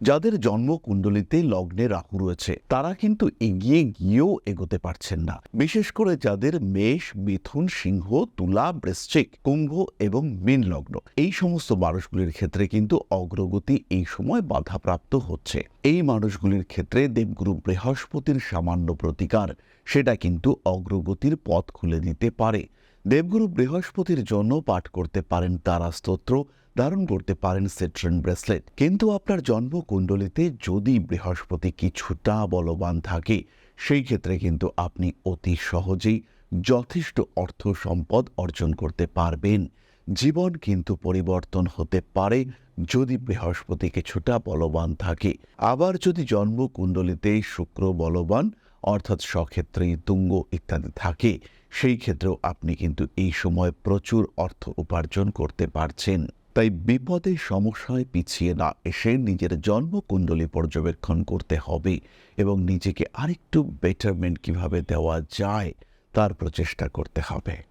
যাদের জন্মকুণ্ডলিতে লগ্নে রাহু রয়েছে, তারা কিন্তু এগিয়ে গিয়েও এগোতে পারছেন না। বিশেষ করে যাদের মেষ, মিথুন, সিংহ, তুলা, বৃশ্চিক, কুম্ভ এবং মীন লগ্ন, এই সমস্ত মানুষগুলির ক্ষেত্রে কিন্তু অগ্রগতি এই সময় বাধাপ্রাপ্ত হচ্ছে। এই মানুষগুলির ক্ষেত্রে দেবগুরু বৃহস্পতির সামান্য প্রতিকার, সেটা কিন্তু অগ্রগতির পথ খুলে দিতে পারে। দেবগুরু বৃহস্পতির জন্য পাঠ করতে পারেন তারা স্তোত্র ধারণ করতে পারেন সেট্রেন ব্রেসলেট। কিন্তু আপনার জন্মকুণ্ডলিতে যদি বৃহস্পতি কিছুটা বলবান থাকে, সেই ক্ষেত্রে কিন্তু আপনি অতি সহজেই যথেষ্ট অর্থ সম্পদ অর্জন করতে পারবেন। জীবন কিন্তু পরিবর্তন হতে পারে যদি বৃহস্পতি কিছুটা বলবান থাকে। আবার যদি জন্মকুণ্ডলিতে শুক্র বলবান, অর্থাৎ সক্ষেত্রে তুঙ্গ ইত্যাদি থাকে, সেই ক্ষেত্রেও আপনি কিন্তু এই সময় প্রচুর অর্থ উপার্জন করতে পারছেন। তাই বিপদে সমস্যায় পিছিয়ে না এসে নিজের জন্মকুণ্ডলী পর্যবেক্ষণ করতে হবে এবং নিজেকে আরেকটু বেটারমেন্ট কীভাবে দেওয়া যায় তার প্রচেষ্টা করতে হবে।